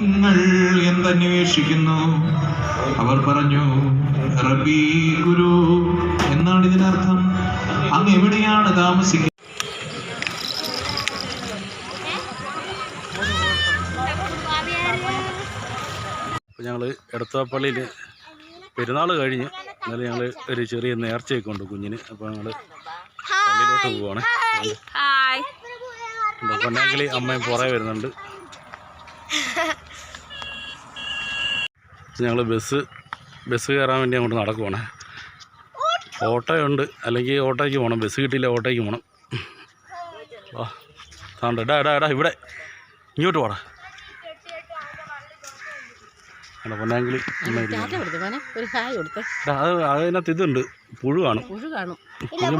നിങ്ങൾ എന്തന്വേഷിക്കുന്നു? അവർ പറഞ്ഞു റബി ഗുരു. എന്നാണ് ഇതിനർത്ഥം അങ്ങ് എവിടെയാണ് താമസിക്കുന്നത് അപ്പോൾ ഞങ്ങൾ എടത്വാപ്പള്ളിയിൽ പെരുന്നാൾ കഴിഞ്ഞ് എന്നാലും ഞങ്ങൾ ഒരു ചെറിയ നേർച്ചയൊക്കെ ഉണ്ട് കുഞ്ഞിന്. അപ്പോൾ ഞങ്ങൾ പള്ളിയിലോട്ട് പോവുകയാണ് പൊന്നാങ്കിളി അമ്മയും പുറകെ വരുന്നുണ്ട്. ഞങ്ങൾ ബസ് ബസ് കയറാൻ വേണ്ടി അങ്ങോട്ട് നടക്കുവാണ്. ഓട്ടോയുണ്ട്. അല്ലെങ്കിൽ ഓട്ടോയ്ക്ക് പോകണം ബസ് കിട്ടിയില്ല ഓട്ടോയ്ക്ക് പോകണം താണ്ട. എടാ എടാ എടാ ഇവിടെ. ഇങ്ങോട്ട് പോടാ പൊന്നാങ്കിളി അത് അതിനകത്ത് ഇതുണ്ട്. പുഴു കാണും. പുഴു കാണും.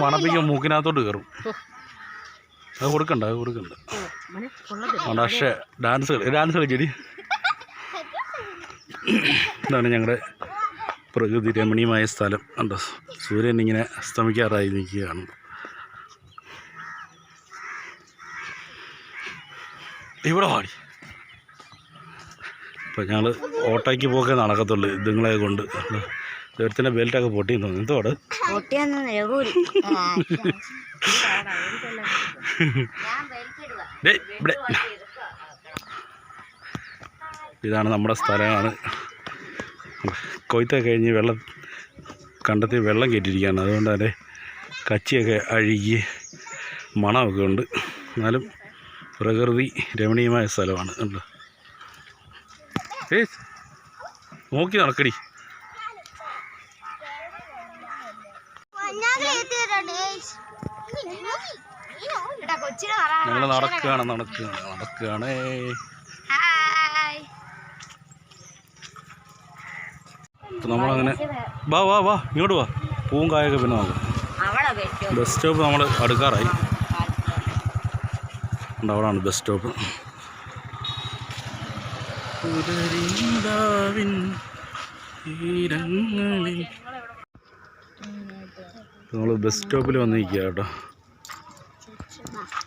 മണപ്പിക്കാൻ മൂക്കിനകത്തോട്ട് കയറും. അത് കൊടുക്കണ്ട അത് കൊടുക്കണ്ട. പക്ഷേ ഡാൻസ് കളി ഡാൻസ് കളിച്ചെടി ഇതാണ് ഞങ്ങളുടെ പ്രകൃതി രമണീയമായ സ്ഥലം. കണ്ടോ? സൂര്യൻ ഇങ്ങനെ അസ്തമിക്കാറായി നിൽക്കുകയാണ്. ഇവിടെ പാടി ഇപ്പം ഞങ്ങൾ ഓട്ടോയ്ക്ക് പോക്കേ നടക്കത്തുള്ളൂ ഇതുങ്ങളെ കൊണ്ട്. ദൈവത്തിന്റെ ബെൽറ്റൊക്കെ പൊട്ടി തോന്നുന്നു. എന്തോട് ഇവിടെ. ഇതാണ് നമ്മുടെ സ്ഥലമാണ്. കൊയ്ത്തൊക്കെ കഴിഞ്ഞ് വെള്ളം കണ്ടെത്തി വെള്ളം കയറ്റിയിരിക്കുകയാണ്. അതുകൊണ്ട് തന്നെ കച്ചിയൊക്കെ അഴുകി മണമൊക്കെ ഉണ്ട്. എന്നാലും പ്രകൃതി രമണീയമായ സ്ഥലമാണ്. കണ്ടോ ഏ? നോക്കി നടക്കടി. ഞങ്ങൾ നടക്കുകയാണ് നടക്കുകയാണ് നടക്കുകയാണ്. അപ്പം നമ്മളങ്ങനെ വാ വാ വാ ഇങ്ങോട്ട് വാ. പൂവും കായൊക്കെ പിന്നെ നോക്കാം. ബസ് സ്റ്റോപ്പ് നമ്മൾ അടുക്കാറായി. ഉണ്ട് ബസ് സ്റ്റോപ്പ്. പുലരിന്താവിൻ തീരങ്ങളിൽ. നമ്മൾ ബസ് സ്റ്റോപ്പിൽ വന്നിരിക്കുക കേട്ടോ.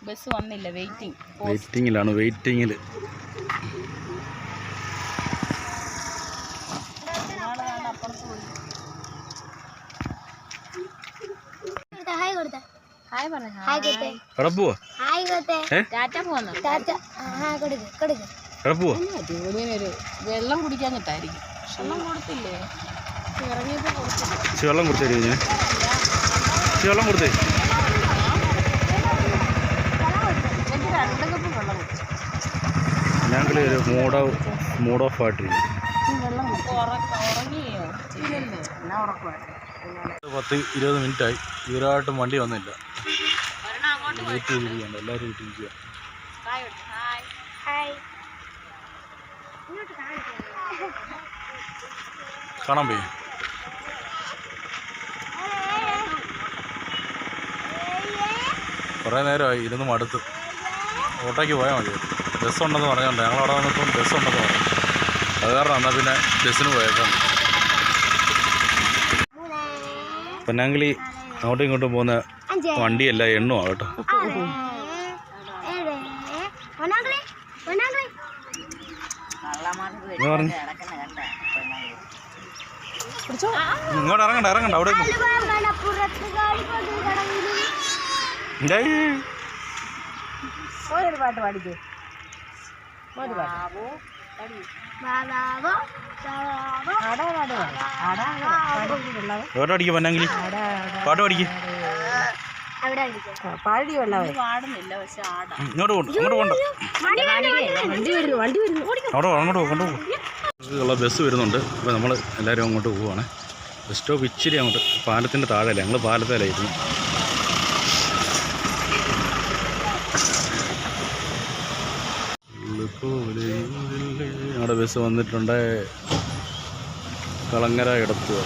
ബസ് വന്നില്ല വെയിറ്റിംഗ്. വെയിറ്റിങ്ങിലാണ് വെയിറ്റിങ്ങിൽ ഹായ് പറഞ്ഞു. ഹായ് ഹായ് ഹായ് ടാറ്റ പോന്നു ടാറ്റ. കൊടുക്ക് കൊടുക്ക്. വെള്ളം കുടിക്കാൻ കിട്ടായിരിക്കും വെള്ളം കൊടുത്തില്ലേ? ഇറങ്ങിയപ്പോ കൊടുത്തില്ല? ഇച്ചിരി വെള്ളം ഞാൻ വെള്ളം കൊടുത്തേ. ഞങ്ങൾ ഒരു മൂഡ് മൂഡ് ഓഫ് ആയിട്ടിരിക്കും. പത്ത് ഇരുപത് മിനിറ്റായി ഇവരായിട്ടും വണ്ടി വന്നില്ല. വീട്ടിൽ ഇരിക്കുകയാണ് എല്ലാവരും വീട്ടിൽ ചെയ്യുക ഹായ് കാണാൻ പോയി. കുറേ നേരമായി ഇരുന്ന് മടുത്ത്. ഓട്ടോയ്ക്ക് പോയാൽ മതി. ബസ് ഉണ്ടെന്ന് പറഞ്ഞുകൊണ്ട് ഞങ്ങൾ അവിടെ വന്നപ്പം ബസ് ഉണ്ടെന്ന് പറഞ്ഞു. അത് കാരണം എന്നാൽ പിന്നെ ബസ്സിന് പോയേക്കാം. പൊന്നാങ്കിളി അങ്ങോട്ടും ഇങ്ങോട്ടും പോകുന്ന വണ്ടിയല്ല എണ്ണുമാണ് കേട്ടോ. ഇങ്ങോട്ട് ഇറങ്ങണ്ട ഇറങ്ങണ്ട അവിടെ. ഒരു പാട്ട് പാടിക്കേ. ഒരു പാട്ട്. പാട്ട് അവിടെ അടിക്കാം പാടി വെള്ളവേ പാടുന്നില്ല പക്ഷെ ആടാ. ഇങ്ങോട്ട് കൊണ്ട് ഇങ്ങോട്ട് കൊണ്ട്. വണ്ടി വരുന്നു വണ്ടി വരുന്നു അവിടെ പോ, അങ്ങോട്ട് ബസ് വരുന്നുണ്ട്. അപ്പോൾ നമ്മൾ എല്ലാവരും അങ്ങോട്ട് പോവുകയാണ് ബസ് സ്റ്റോപ്പ് ഇച്ചിരി അങ്ങോട്ട് പാലത്തിന്റെ അല്ലേ ഞങ്ങൾ പാലത്തേലായിരുന്നു ഞങ്ങളുടെ ബസ് വന്നിട്ടുണ്ട് കളങ്ങര ഇടത്ത്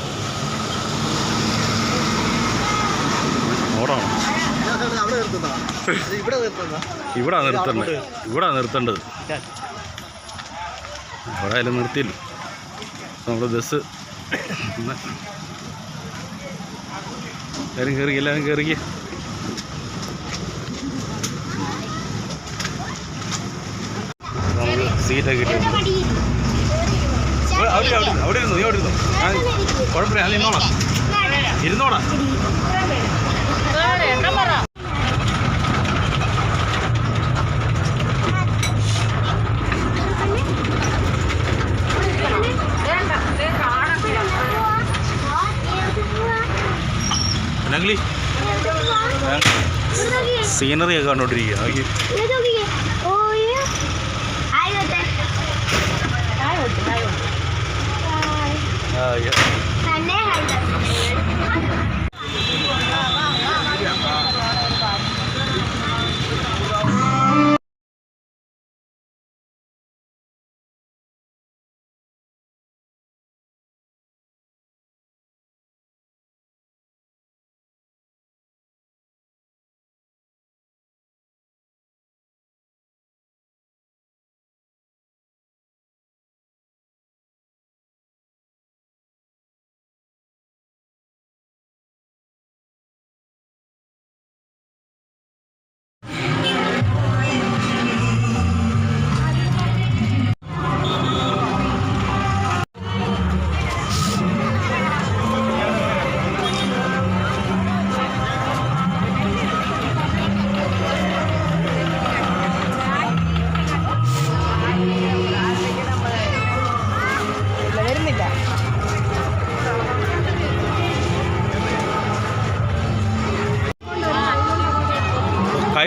ഓടണം ഇവിടെ നിർത്തണ്ടേ ഇവിടെ നിർത്തേണ്ടത്. അവിടെ ആയാലും നിർത്തിയില്ല. നമ്മുടെ ബസ് എല്ലാവരും കയറി എല്ലാവരും കയറി സീറ്റൊക്കെ അവിടെ അവിടെ ഇരുന്നു നീ അവിടെ ഇരുന്നു. കുഴപ്പമില്ല അത് ഇരുന്നോളാം. ഇരുന്നോളാം. സീനറിയൊക്കെ കണ്ടോണ്ടിരിക്കുക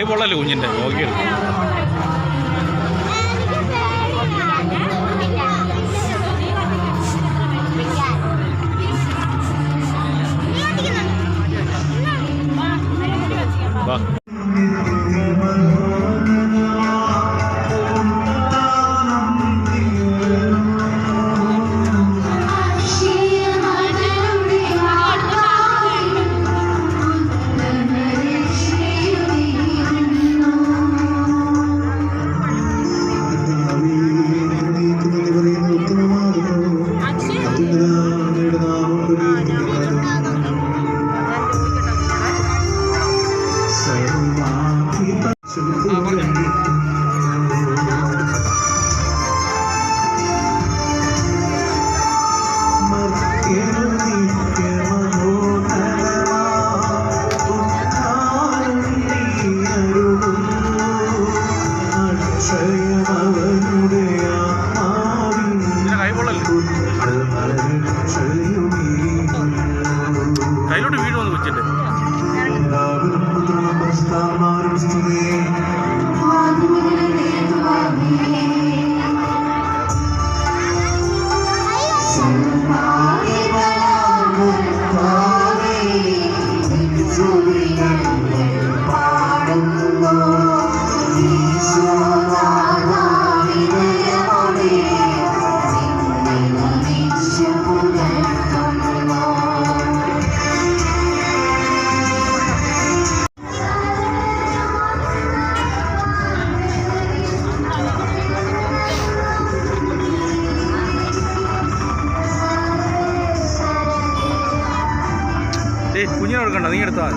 പൊള്ളൽ കുഞ്ഞിന്റെ? നോക്കിയെടുക്കും കയ്യിലോട്ട് വീട് വന്ന് വെച്ചിട്ട് നീ എടുത്താൽ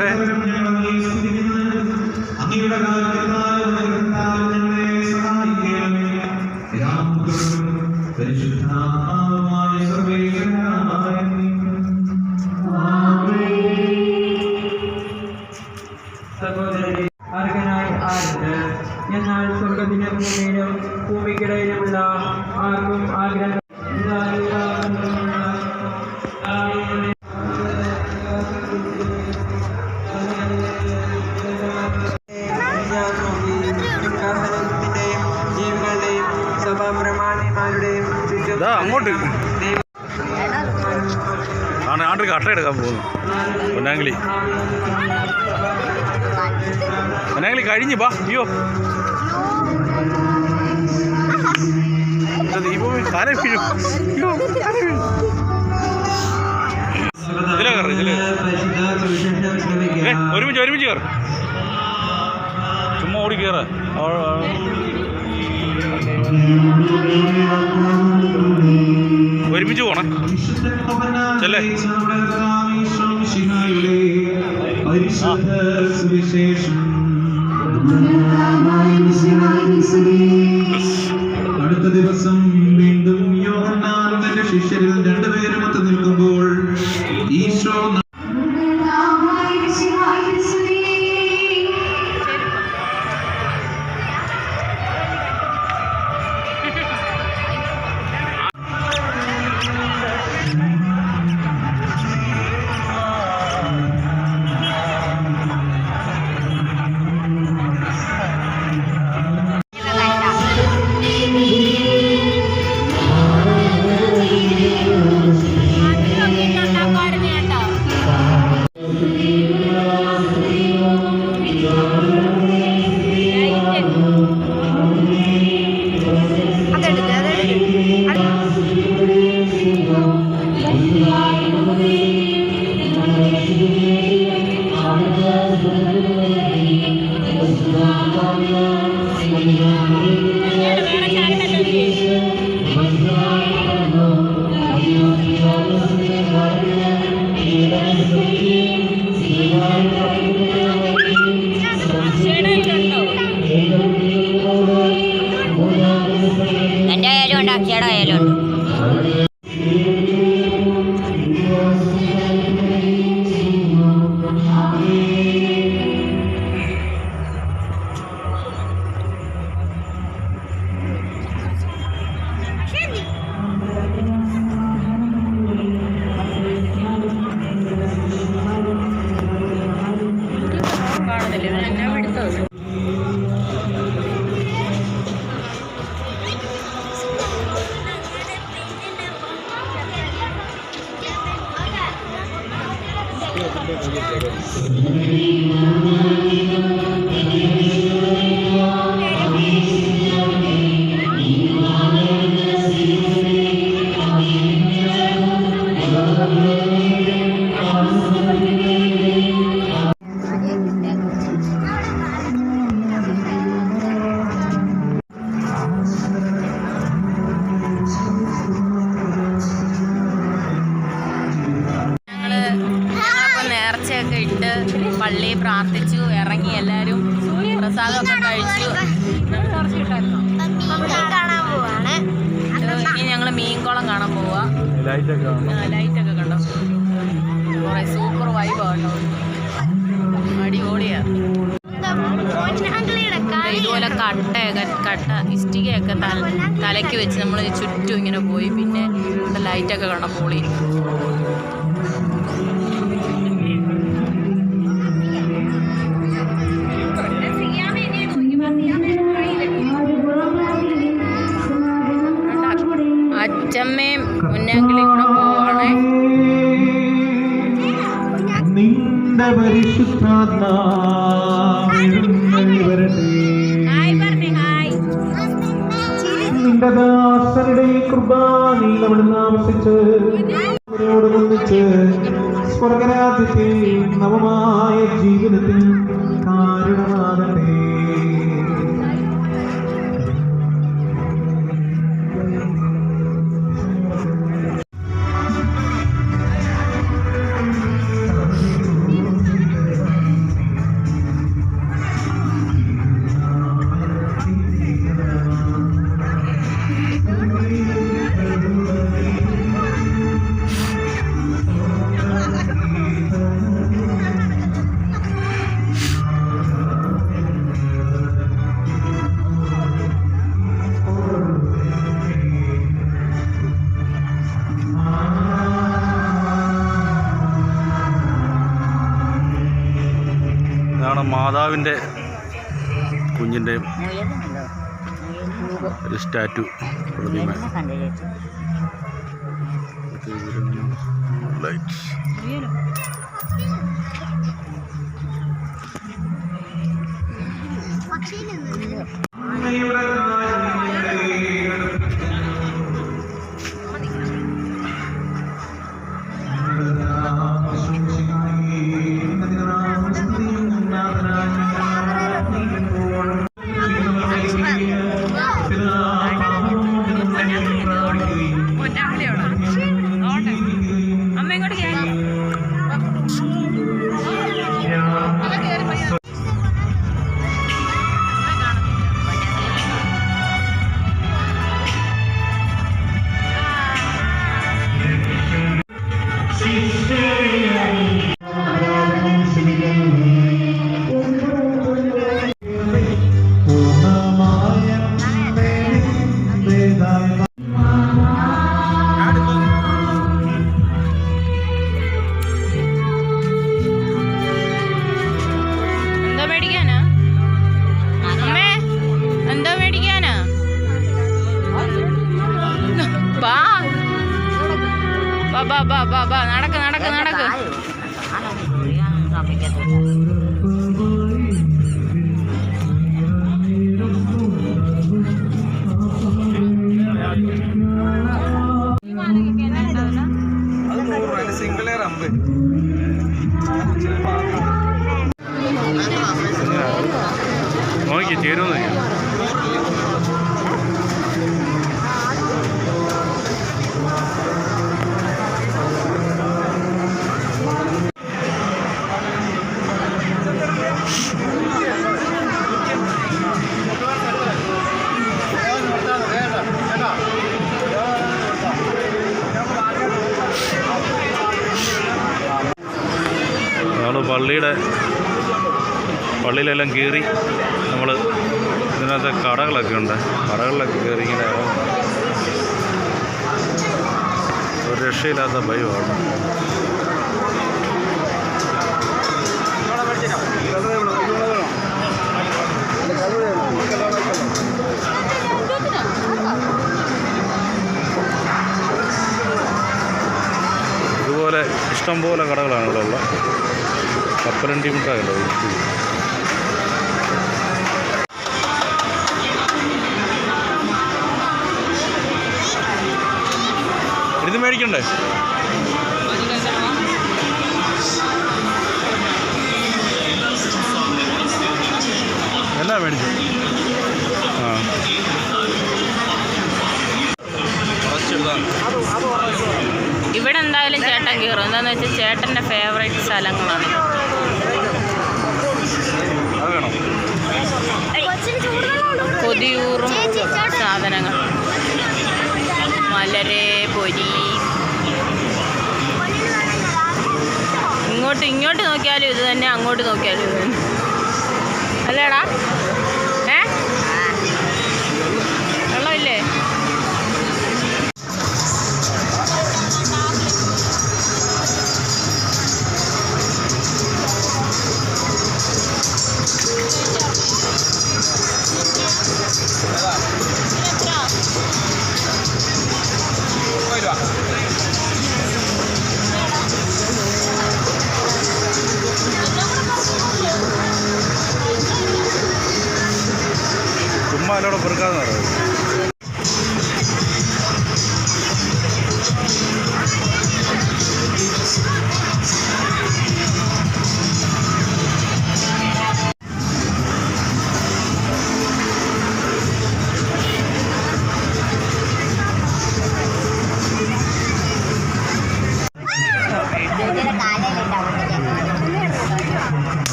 哎。ഇതാ അങ്ങോട്ട്. ആണ് ആണ്ട് കട്ട എടുക്കാൻ പോകുന്നു. പൊന്നാങ്കിളി പൊന്നാങ്കിളി കഴിഞ്ഞു ബാ അയ്യോ. ഒരുമിച്ച് ഒരുമിച്ച് കയറി. ചുമ്മാ ഓടി കയറ. ഒരുമിച്ച് പോണം ചെല്ലേ. സുവിശേഷം Rivera de León. Thank you. മീൻകുളം കാണാൻ പോവാ. ലൈറ്റൊക്കെ കണ്ടോ? കുറേ സൂപ്പർ വൈബ് കേട്ടോ. അടിപൊളിയാ. ഇതുപോലെ കട്ടയൊക്കെ കട്ട ഇഷ്ടികയൊക്കെ തല തലയ്ക്ക് വെച്ച് നമ്മൾ ചുറ്റും ഇങ്ങനെ പോയി പിന്നെ ലൈറ്റൊക്കെ കണ്ട പൊളിയിരിക്കും നിന്റെ പരിശുദ്ധാത്മാവിൽ വരട്ടെ. നിന്റെ ദാസരുടെ ഈ കൃപാനിൽ അവിടുന്ന് ആവസിച്ച് അവരോട് ഒന്നിച്ച് സ്വർഗരാജ്യത്തെ Terus dadu. Belum പള്ളിയിലെല്ലാം കയറി നമ്മൾ ഇതിനകത്ത് കടകളൊക്കെ ഉണ്ട്. കടകളിലൊക്കെ കയറി ഇങ്ങനെ. ഒരു രക്ഷയില്ലാത്ത ഭയമാണ്. ഇതുപോലെ ഇഷ്ടംപോലെ കടകളാണ് ഇവിടെ ഉള്ളത്. കപ്പലണ്ടി മിഠായി ഇത് മേടിക്കണ്ടേ? എന്നാ മേടിച്ചു? ആ. ഇവിടെ എന്തായാലും ചേട്ടൻ കീറും എന്താന്ന് വെച്ചാൽ ചേട്ടന്റെ ഫേവറേറ്റ് സ്ഥലങ്ങളാണ്. കൊതിയൂറും സാധനങ്ങൾ. മലരെ പൊരി. ഇങ്ങോട്ട് ഇങ്ങോട്ട് നോക്കിയാലും ഇത് തന്നെ അങ്ങോട്ട് നോക്കിയാലും ഇത് തന്നെ അല്ലേടാ?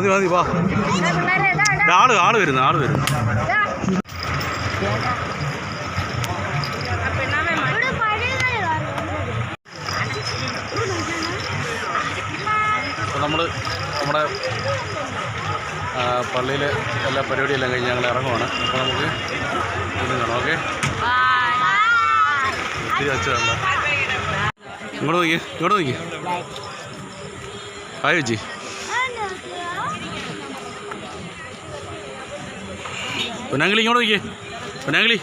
മതി മതി വാ. ആൾ ആൾ വരുന്നു ആൾ വരുന്നു. നമ്മൾ നമ്മുടെ പള്ളിയിൽ എല്ലാ പരിപാടിയെല്ലാം കഴിഞ്ഞ് ഞങ്ങൾ ഇറങ്ങുവാണ്. അപ്പോൾ നമുക്ക് ഇന്ന് കാണാം ഓക്കെ? ഇങ്ങോട്ട് നോക്കി ഇങ്ങോട്ട് നോക്കി ഹായ് ചേച്ചി. പൊന്നാങ്കിളി ഇങ്ങോട്ട് നോക്കിയേ. പൊന്നാങ്കിളി